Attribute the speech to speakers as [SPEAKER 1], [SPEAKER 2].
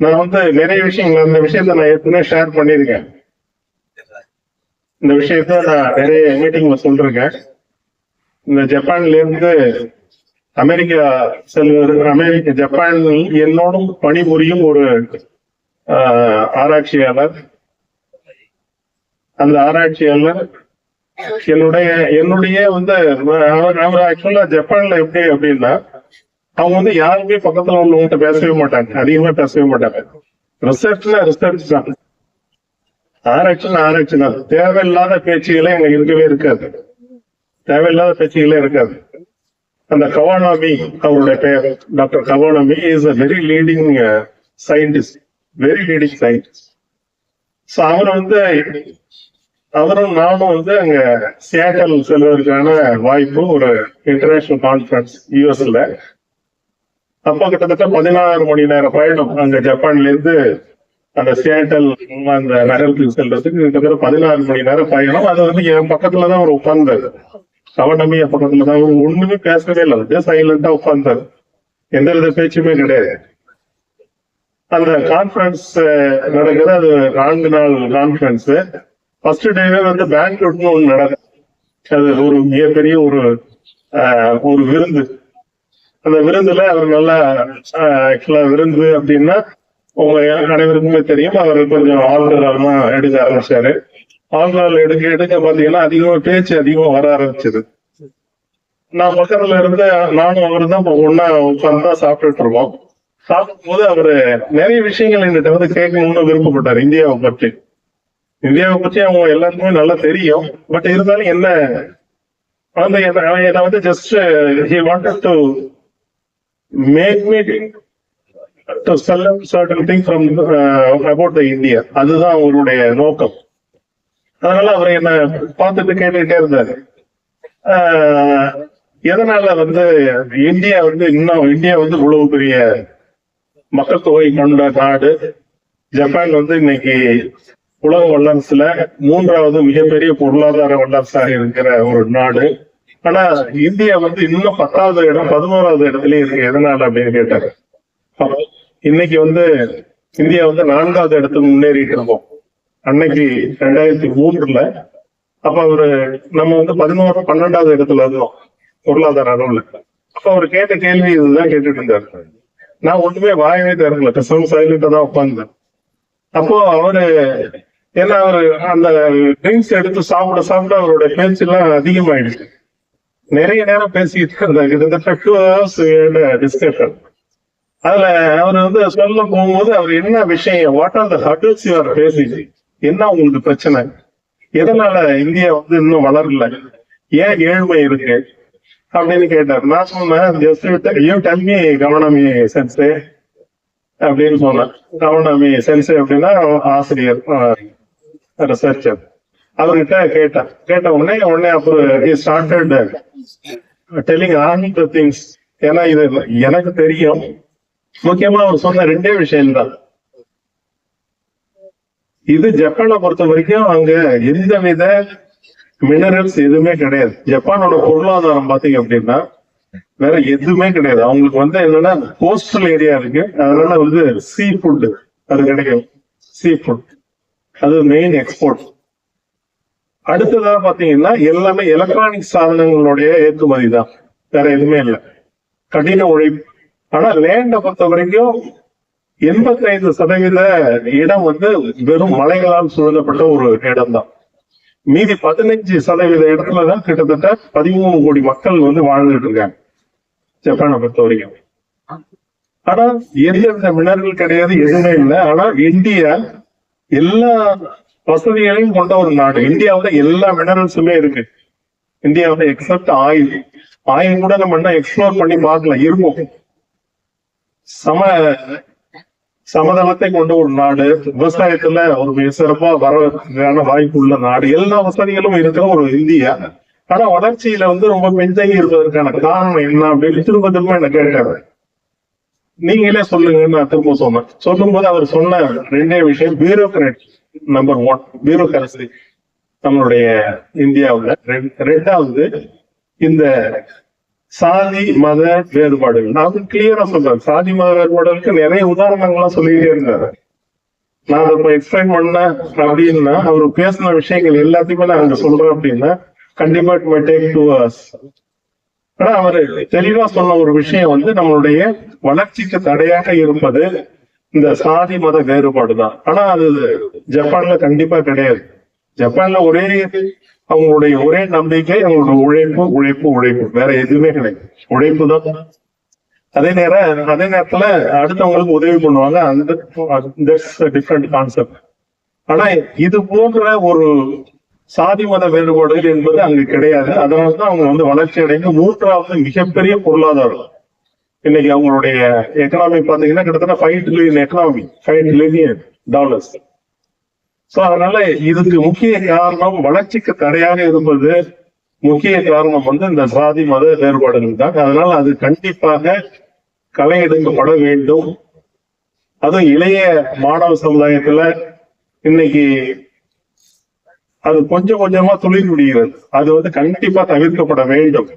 [SPEAKER 1] நான் வந்து நிறைய விஷயங்கள் அந்த விஷயத்த நான் ஏற்கனவே ஷேர் பண்ணியிருக்கேன். இந்த விஷயத்த நான் நிறைய மீட்டிங்ல சொல்றேன் இந்த ஜப்பான்ல இருந்து அமெரிக்கா செல்வது அமெரிக்க ஜப்பான் என்னோடும் பணிபுரியும் ஒரு ஆராய்ச்சியாளர். அந்த ஆராய்ச்சியாளர் என்னுடைய என்னுடைய வந்து அவர் அவர் ஆக்சுவலா ஜப்பான்ல எப்படி அப்படின்னா அவங்க வந்து யாருமே பக்கத்துல உள்ளவங்ககிட்ட பேசவே மாட்டாங்க. அதிகமா பேசவே மாட்டாங்க. ரிசர்ச்ல ரிசர்ச் தான். ஆராய்ச்சினா ஆராய்ச்சி தான். தேவையில்லாத பேச்சுகளே அங்க இருக்கவே இருக்காது. தேவையில்லாத பேச்சுகளே இருக்காது. அந்த கவானாமி அவருடைய பெயர் doctor Kawanami is a very leading scientist very leading scientist so அவர் வந்து அவரும் நானும் வந்து அங்க சியாட்டல் செல்வதற்கான வாய்ப்பு ஒரு இன்டர்நேஷனல் கான்ஃபரன்ஸ் யூஎஸ்ல அப்போ கிட்டத்தட்ட பதினாறு மணி நேரம் பயணம் அங்க ஜப்பான்ல இருந்து அந்த சேட்டல் அந்த நகரத்துக்கு செல்றதுக்கு கிட்டத்தட்ட பதினாறு மணி நேரம் பயணம். அது வந்து என் பக்கத்துல தான் அவர் உட்கார்ந்தாரு. கவனமே என் பக்கத்துல தான். அவர் ஒண்ணுமே பேசவே இல்லை. சைலண்டா உட்கார்ந்தாரு. எந்த வித பேச்சுமே கிடையாது. அந்த கான்ஃபரன்ஸ் நடக்குது. அது நான்கு நாள் கான்ஃபரன்ஸ் ஃபர்ஸ்ட் டேவே வந்து பெங்களூர்னு ஒன்று நடக்கும் அது ஒரு மிகப்பெரிய ஒரு ஆஹ், ஒரு விருந்து. அந்த விருந்துல அவர் நல்லா ஆக்சுவலா விருந்து அப்படின்னா உங்க அனைவருக்குமே தெரியும். அவர் கொஞ்சம் ஆல்கஹால்லாம் எடுக்க ஆரம்பிச்சாரு. ஆல்கஹால் எடுக்க எடுக்க பாத்தீங்கன்னா அதிகமா பேச்சு அதிகமா வர ஆரம்பிச்சது. நான் பக்கத்துல இருந்த நானும் அவரு தான் ஒன்னா உட்கார்ந்து தான் சாப்பிட்டுட்டு இருக்கோம். சாப்பிடும் போது அவரு நிறைய விஷயங்கள் என்கிட்ட வந்து கேட்கணும்னு விருப்பப்பட்டார் இந்தியாவை பற்றி. இந்தியாவை பற்றி அவங்க எல்லாருக்குமே நல்லா தெரியும். பட் இருந்தாலும் என்ன அந்த என்ன- வந்து just he wanted to make me to sell certain thing from about the India அதுதான் அவருடைய நோக்கம். அதனால அவர் என்ன பார்த்துட்டு கேட்டுக்கிட்டே இருந்தாரு. ஆஹ், எதனால வந்து இந்தியா வந்து இன்னும் இந்தியா வந்து இவ்வளவு பெரிய மக்கள் தொகை கொண்ட நாடு. ஜப்பான் வந்து இன்னைக்கு உலக வல்லரசுல மூன்றாவது மிகப்பெரிய பொருளாதார வல்லரசாக இருக்கிற ஒரு நாடு. ஆனா இந்தியா வந்து இன்னும் பத்தாவது இடம் பதினோராவது இடத்துலயே இருக்கு. எதனால அப்படின்னு கேட்டாரு. இன்னைக்கு வந்து இந்தியா வந்து நான்காவது இடத்துக்கு முன்னேறிட்டு இருக்கோம் அன்னைக்கு ரெண்டாயிரத்தி மூன்றுல அப்ப அவரு நம்ம வந்து பதினோரு பன்னெண்டாவது இடத்துல இருந்தோம் பொருளாதார அளவுல. அப்ப அவர் கேட்ட கேள்வி இதுதான் கேட்டுட்டு இருந்தாரு. நான் ஒண்ணுமே வாயவே திறக்கல. பெசவும் சைலண்டா தான் உட்கார்ந்தேன். அப்போ அவரு ஏன்னா அவரு அந்த ட்ரிங்க்ஸ் எடுத்து சாப்பிட சாப்பிட அவரோட பேச்சு எல்லாம் அதிகமாயிடுச்சு. நிறைய நேரம் பேசிட்டு இருந்தார் கிட்டத்தட்ட டூ ஹவர்ஸ் டிஸ்கஷன் அதுல அவர் வந்து சொல்ல போகும்போது அவர் என்ன விஷயம் what are the hurdles you're facing என்ன உங்களுக்கு பிரச்சனை? எதனால இந்தியா வந்து இன்னும் வளரல? ஏன் ஏழ்மை இருக்கு? அப்படின்னு கேட்டார். நான் சொன்னேன் just you tell me Kawanami sensei அப்படின்னு சொன்னேன். கவனமி சென்சே அப்படின்னா ஆசிரியர் ரிசர்ச்சர் அவர்கிட்ட கேட்டேன். கேட்ட உடனே உடனே அப்புறம் started telling all the things ஏன்னா இது எனக்கு தெரியும். முக்கியமா அவர் சொன்ன ரெண்டே விஷயம்தான். இது ஜப்பானை பொறுத்த வரைக்கும் அங்க எந்த வித மினரல்ஸ் எதுவுமே கிடையாது. ஜப்பானோட பொருளாதாரம் பாத்தீங்க அப்படின்னா வேற எதுவுமே கிடையாது. அவங்களுக்கு வந்து என்னன்னா கோஸ்டல் ஏரியா இருக்கு. அதனால வந்து சீ ஃபுட் அது கிடைக்கும். சீ ஃபுட் அது மெயின் எக்ஸ்போர்ட் அடுத்ததா பாத்தீங்கன்னா எல்லாமே எலக்ட்ரானிக் சாதனங்களுடைய ஏற்றுமதி தான். வேற எதுவுமே இல்லை. கடின உழைப்பு. ஆனா லேண்ட பொறுத்த வரைக்கும் எண்பத்தைந்து சதவீத இடம் வந்து வெறும் மலைகளால் சூழப்பட்ட ஒரு இடம் தான் மீதி பதினஞ்சு சதவீத இடத்துல தான் கிட்டத்தட்ட பதிமூணு கோடி மக்கள் வந்து வாழ்ந்துட்டு இருக்காங்க. ஜப்பானை பொறுத்த வரைக்கும். ஆனா எந்த வித மினரல் கிடையாது எதுவுமே இல்லை. ஆனா இந்தியா எல்லா வசதிகளையும் கொண்ட ஒரு நாடு. இந்தியாவில் எல்லா மினரல்ஸுமே இருக்கு. இந்தியாவுல எக்ஸப்ட் ஆயில் ஆயில் கூட நம்ம என்ன எக்ஸ்ப்ளோர் பண்ணி பார்க்கல. இருக்கும். சம சமதளத்தை கொண்ட ஒரு நாடு. விவசாயத்துல ஒரு மிக சிறப்பா வரதுக்கான வாய்ப்பு உள்ள நாடு. எல்லா வசதிகளும் இருக்கிற ஒரு இந்தியா. ஆனா வளர்ச்சியில வந்து ரொம்ப பின்தங்கி இருப்பதற்கான காரணம் என்ன அப்படின்னு திரும்ப திரும்ப என்ன கேட்டாரு நீங்களே சொல்லுங்கன்னு நான் திரும்ப சொன்னேன். சொல்லும் போது அவர் சொன்ன ரெண்டே விஷயம் பியூரோக்ராட் நம்பர் ஒன் பியூரோக்ரசி நம்மளுடைய இந்தியாவுல ரெண்டு- ரெண்டாவது இந்த சாதி மத வேறுபாடுகள். நான் வந்து கிளியரா சொல்றேன். சாதி மத வேறுபாடுகளுக்கு நிறைய உதாரணங்கள்லாம் சொல்லிட்டே இருந்தாரு. நான் அதை எக்ஸ்பிளைன் பண்ணேன் அப்படின்னா அவர் பேசின விஷயங்கள் எல்லாத்தையுமே நான் அங்க சொல்றேன் அப்படின்னா கண்டிப்பா it may take two hours ஆனா அவர் தெளிவா சொன்ன ஒரு விஷயம் வந்து நம்மளுடைய வளர்ச்சிக்கு தடையாக இருப்பது இந்த சாதி மத வேறுபாடு தான் ஆனா அது ஜப்பான்ல கண்டிப்பா கிடையாது. ஜப்பான்ல ஒரே அவங்களுடைய ஒரே நம்பிக்கை அவங்களோட உழைப்பு உழைப்பு உழைப்பு. வேற எதுவுமே கிடையாது. உழைப்பு தான். அதே நேரம் அதே நேரத்துல அடுத்தவங்களுக்கு உதவி பண்ணுவாங்க. அந்த டிஃப்ரெண்ட் கான்செப்ட் ஆனா இது போன்ற ஒரு சாதி மத வேறுபாடுகள் என்பது அங்கு கிடையாது. அதனாலதான் அவங்க வந்து வளர்ச்சி அடைந்து மூன்றாவது மிகப்பெரிய பொருளாதாரம். இன்னைக்கு அவங்களுடைய எக்கனாமி பாத்தீங்கன்னா கிட்டத்தட்ட five trillion economy five trillion dollars so அதனால இதுக்கு முக்கிய காரணம் வளர்ச்சிக்கு தடையாக இருப்பது முக்கிய காரணம் வந்து இந்த சாதி மத வேறுபாடுகள் தான். அதனால அது கண்டிப்பாக களை எடுக்கப்பட வேண்டும். அதுவும் இளைய மாணவ சமுதாயத்துல இன்னைக்கு அது கொஞ்சம் கொஞ்சமா துளிர் விடுகிறது அது வந்து கண்டிப்பா தவிர்க்கப்பட வேண்டும்.